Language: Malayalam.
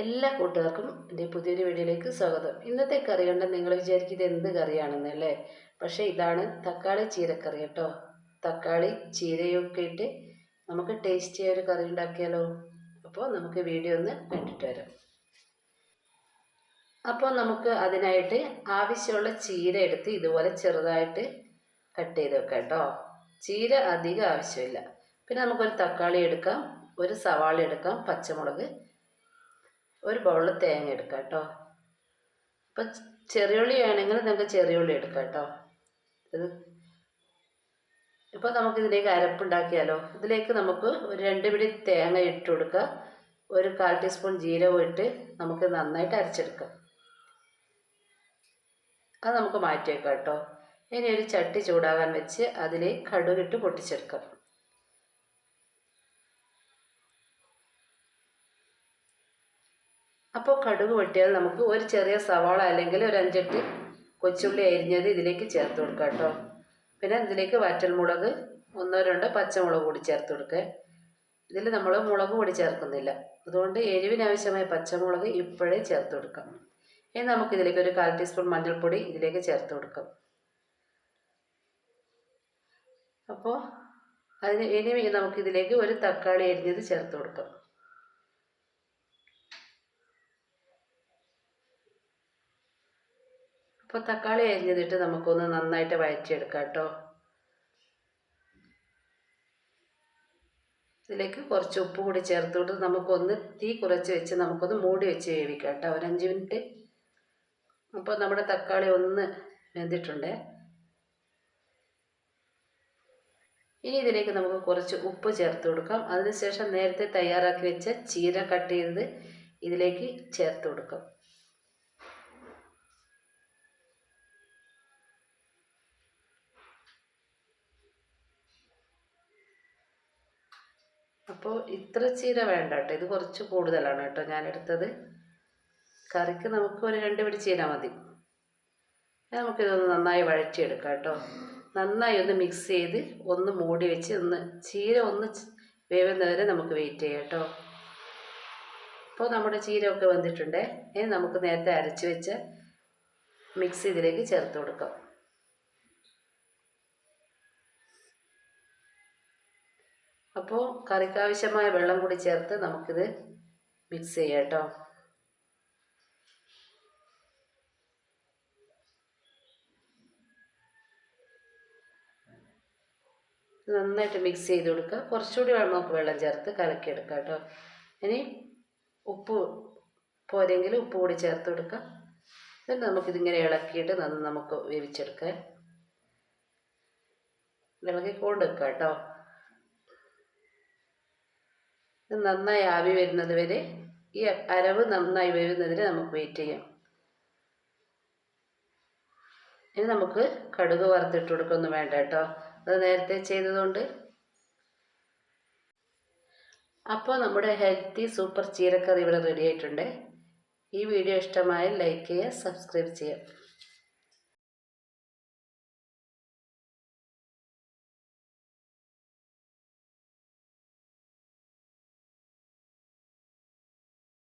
എല്ലാ കൂട്ടുകാർക്കും എന്റെ പുതിയൊരു വീഡിയോയിലേക്ക് സ്വാഗതം. ഇന്നത്തെ കറി കണ്ട നിങ്ങൾ വിചാരിക്കുന്നത് എന്ത് കറിയാണെന്നല്ലേ പക്ഷേ ഇതാണ് തക്കാളി ചീരക്കറി കേട്ടോ. തക്കാളി ചീരയൊക്കെ ഇട്ട് നമുക്ക് ടേസ്റ്റിയായ ഒരു കറി ഉണ്ടാക്കിയാലോ? അപ്പോൾ നമുക്ക് വീഡിയോ ഒന്ന് കണ്ടിട്ട് വരാം. അപ്പോൾ നമുക്ക് അതിനായിട്ട് ആവശ്യമുള്ള ചീര എടുത്ത് ഇതുപോലെ ചെറുതായിട്ട് കട്ട് ചെയ്ത് വെക്കാം കേട്ടോ. ചീര അധികം ആവശ്യമില്ല. പിന്നെ നമുക്കൊരു തക്കാളി എടുക്കാം ഒരു സവാള എടുക്കാം പച്ചമുളക് ഒരു ബൗളിൽ തേങ്ങ എടുക്കാം കേട്ടോ ചെറിയ ചെറിയുള്ളി വേണമെങ്കിൽ നമുക്ക് ചെറിയുള്ളി എടുക്കാം കേട്ടോ ഇത് നമുക്ക് ഇതിലേക്ക് അരപ്പുണ്ടാക്കിയാലോ? ഇതിലേക്ക് നമുക്ക് ഒരു രണ്ട് പിടി തേങ്ങ ഇട്ട് കൊടുക്കുക. ഒരു കാൽ ടീസ്പൂൺ ജീരകം ഇട്ട് നമുക്ക് നന്നായിട്ട് അരച്ചെടുക്കാം. അത് നമുക്ക് മാറ്റിയേക്കാം കേട്ടോ ഇനി ഒരു ചട്ടി ചൂടാകാൻ വെച്ച് അതിൽ കടുകിട്ട് പൊട്ടിച്ചെടുക്കാം. അപ്പോൾ കടുക് പൊട്ടിയാൽ നമുക്ക് ഒരു ചെറിയ സവാള അല്ലെങ്കിൽ ഒരു അഞ്ചെട്ട് കൊച്ചുള്ളി അരിഞ്ഞത് ഇതിലേക്ക് ചേർത്ത് കൊടുക്കാം കേട്ടോ. പിന്നെ ഇതിലേക്ക് വറ്റൽമുളക് ഒന്നോ രണ്ടോ പച്ചമുളക് കൂടി ചേർത്ത് കൊടുക്കുക ഇതിൽ നമ്മൾ മുളക് പൊടി ചേർക്കുന്നില്ല. അതുകൊണ്ട് എരിവിനാവശ്യമായ പച്ചമുളക് ഇപ്പോഴേ ചേർത്ത് കൊടുക്കാം. ഇനി നമുക്ക് ഇതിലേക്ക് ഒരു കാൽ ടീസ്പൂൺ മഞ്ഞൾപ്പൊടി ഇതിലേക്ക് ചേർത്ത് കൊടുക്കാം. അപ്പോൾ അതിന് ഇനി നമുക്കിതിലേക്ക് ഒരു തക്കാളി അരിഞ്ഞത് ചേർത്ത് കൊടുക്കാം. അപ്പോൾ തക്കാളി അരിഞ്ഞതിട്ട് നമുക്കൊന്ന് നന്നായിട്ട് വഴറ്റിയെടുക്കാം കേട്ടോ. ഇതിലേക്ക് കുറച്ച് ഉപ്പ് കൂടി ചേർത്തുകൊണ്ട് നമുക്കൊന്ന് തീ കുറച്ച് വെച്ച് നമുക്കൊന്ന് മൂടി വെച്ച് വേവിക്കാം കേട്ടോ. ഒരഞ്ച് മിനിറ്റ്. അപ്പോൾ നമ്മുടെ തക്കാളി ഒന്ന് വെന്തിട്ടുണ്ട്. ഇനി ഇതിലേക്ക് നമുക്ക് കുറച്ച് ഉപ്പ് ചേർത്ത് കൊടുക്കാം. അതിനുശേഷം നേരത്തെ തയ്യാറാക്കി വെച്ച ചീര കട്ട് ചെയ്തത് ഇതിലേക്ക് ചേർത്ത് കൊടുക്കാം. അപ്പോൾ ഇത്ര ചീര വേണ്ട കേട്ടോ ഇത് കുറച്ച് കൂടുതലാണ് കേട്ടോ ഞാൻ എടുത്തത്. കറിക്ക് നമുക്ക് ഒരു രണ്ട് പിടി ചീര മതി. നമുക്കിതൊന്ന് നന്നായി വഴറ്റിയെടുക്കാം കേട്ടോ. നന്നായി ഒന്ന് മിക്സ് ചെയ്ത് ഒന്ന് മൂടി വെച്ച് ഒന്ന് ചീര ഒന്ന് വേവുന്നവരെ നമുക്ക് വെയിറ്റ് ചെയ്യാം കേട്ടോ. അപ്പോൾ നമ്മുടെ ചീര ഒക്കെ വന്നിട്ടുണ്ട്. ഇനി നമുക്ക് നേരത്തെ അരച്ച് വെച്ച മിക്സ് ഇതിലേക്ക് ചേർത്ത് കൊടുക്കാം. കറിക്കാവശ്യമായ വെള്ളം കൂടി ചേർത്ത് നമുക്കിത് മിക്സ് ചെയ്യാം കേട്ടോ. നന്നായിട്ട് മിക്സ് ചെയ്ത് കൊടുക്കുക. കുറച്ചുകൂടി നമുക്ക് വെള്ളം ചേർത്ത് കലക്കിയെടുക്കുക കേട്ടോ. ഇനി ഉപ്പ് പോരെങ്കിൽ ഉപ്പ് കൂടി ചേർത്ത് കൊടുക്കുക എന്നിട്ട് നമുക്കിതിങ്ങനെ ഇളക്കിയിട്ട് നന്ന് നമുക്ക് വേവിച്ചെടുക്കാം. ഇളകി കൊണ്ടെടുക്കാം കേട്ടോ. നന്നായി ആവി വരുന്നത് വരെ ഈ അരവ് നന്നായി വരുന്നതിന് നമുക്ക് വെയിറ്റ് ചെയ്യാം. ഇനി നമുക്ക് കടുക് വറുത്തിട്ട് കൊടുക്കൊന്നും വേണ്ട കേട്ടോ. അത് നേരത്തെ ചെയ്തതുകൊണ്ട്. അപ്പോൾ നമ്മുടെ ഹെൽത്തി സൂപ്പർ ചീരക്കറി ഇവിടെ റെഡി ആയിട്ടുണ്ട്. ഈ വീഡിയോ ഇഷ്ടമായാൽ ലൈക്ക് ചെയ്യുക സബ്സ്ക്രൈബ് ചെയ്യുക.